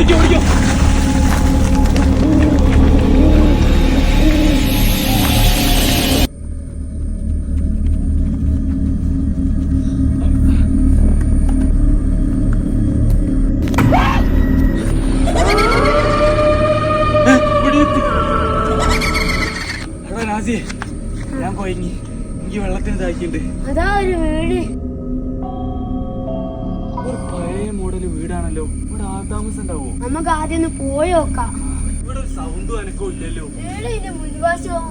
ഓടിക്കോ ഓടിക്കോ. ഞാൻ കൊയങ്ങി എനിക്ക് വെള്ളത്തിന് താക്കിണ്ട് അതാ ഒരു വീട്. വീടാണല്ലോ. ഇവിടെ ആൾതാമസം ഉണ്ടാവോ നമുക്ക് ആദ്യം ഒന്ന് പോയി നോക്കാം. ഇവിടെ ഒരു സൗണ്ടും അനക്കോ ഇല്ലല്ലോ. മുൻവശം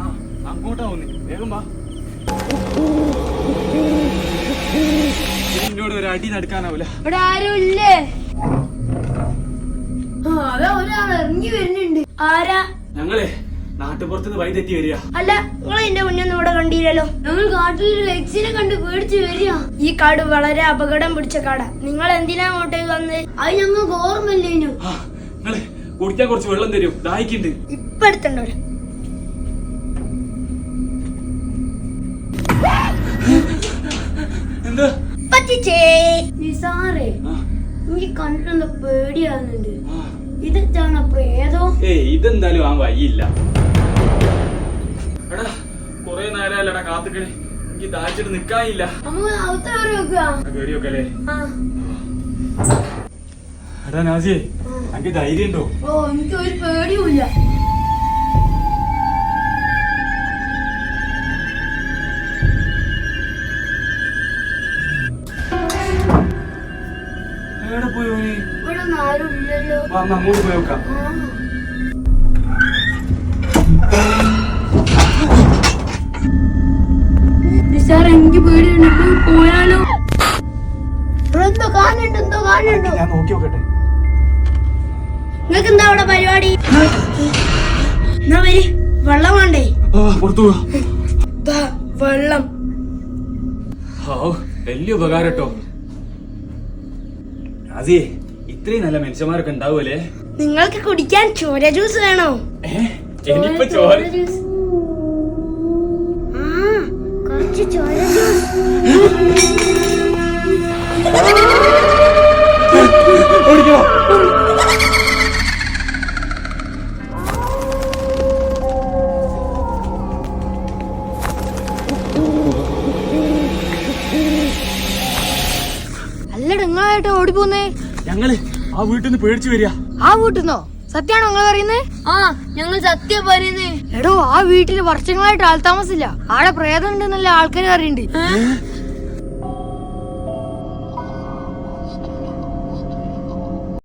ആ അങ്ങോട്ടാ വേഗം വാ. എന്നോട് ഒരു അടി നടക്കാനാവൂല. ഇവിടെ ആരും ഇല്ലേ? ആ, അതാ ഒരാൾ ഇറങ്ങി വരുന്നുണ്ട്. ആരാ? ഞങ്ങളെ. നാട്ടുപുറത്തുനിന്ന് വഴി തെറ്റി വരിക. അല്ല നിങ്ങൾ എന്റെ മുന്നൊന്നും ഇവിടെ കണ്ടില്ലല്ലോ. ഞങ്ങൾ കാട്ടിൽ ഒരു ലക്സിനെ കണ്ട് പേടിച്ചു വരിക. ഈ കാട് വളരെ അപകടം പിടിച്ച കാടാ. നിങ്ങൾ എന്തിനാ അങ്ങോട്ടേക്ക് വന്നത് അത് ഞങ്ങൾക്ക് ഓർമ്മയില്ലേനു. നിങ്ങളെ കുടിക്കാൻ കുറച്ച് വെള്ളം തരും. ദാഹിക്കുണ്ട്. ഇപ്പൊ എടുത്തണ്ടോ എന്താ? പറ്റിച്ചേ? നിസാറേ എനിക്ക് ആ. ഇതെന്താണ് പ്രേതോ? ഏയ് ഇതെന്തായാലും ആ വഴിയില്ല. എടാ കൊറേ നേരമല്ലടാ കാത്തുക്കണേ. എനിക്ക് ദാഹിച്ചിട്ട് നിക്കാനില്ല. നമുക്ക് അകത്ത് കയറി വെക്കുക കേറിയൊക്കെ അല്ലേ ആ. എടാ നാസിയെ. എനിക്ക് ധൈര്യം ഉണ്ടോ ഓ എനിക്ക് ഒരു പേടിയുമില്ല. എവിടെ പോയോ ഓന് ഇവിടെ ആരും ഇല്ലല്ലോ അങ്ങോട്ട് പോയി നിസാർ എനിക്ക് പേടിയുണ്ട്. പോയാലോ? എന്തോ കാണുന്നുണ്ട് എന്തോ കാണുന്നുണ്ടോ. ഞാൻ നോക്കി നോക്കട്ടെ. നിങ്ങൾക്ക് എന്താ അവിടെ പരിപാടി? എന്നാ വരി വെള്ളം വേണ്ടേ? പുറത്തു വെള്ളം. വലിയ ഉപകാരം കേട്ടോ. നാസിയെ ഇത്രയും നല്ല മനുഷ്യന്മാരൊക്കെ ഉണ്ടാവൂലേ നിങ്ങൾക്ക് കുടിക്കാൻ ചോര ജ്യൂസ് വേണോ? എനിക്കിപ്പോ ചോര ജ്യൂസ് കുറച്ച് ചോര ജ്യൂസ് ഓടിക്കോ അല്ല നിങ്ങളായിട്ട് ഓടിപ്പോന്നേ ഞങ്ങൾ ആ വീട്ടിൽ നിന്ന് പേടിച്ചു വരിക. ആ വീട്ടിന്നോ? സത്യാണോ നിങ്ങൾ പറയുന്നത് ആ ഞങ്ങൾ സത്യം പറയുന്നേ. എടോ ആ വീട്ടിൽ വർഷങ്ങളായിട്ട് ആൾ താമസില്ല ആടെ പ്രേതം ഉണ്ടെന്നല്ല ആൾക്കാർ അറിയണ്ട്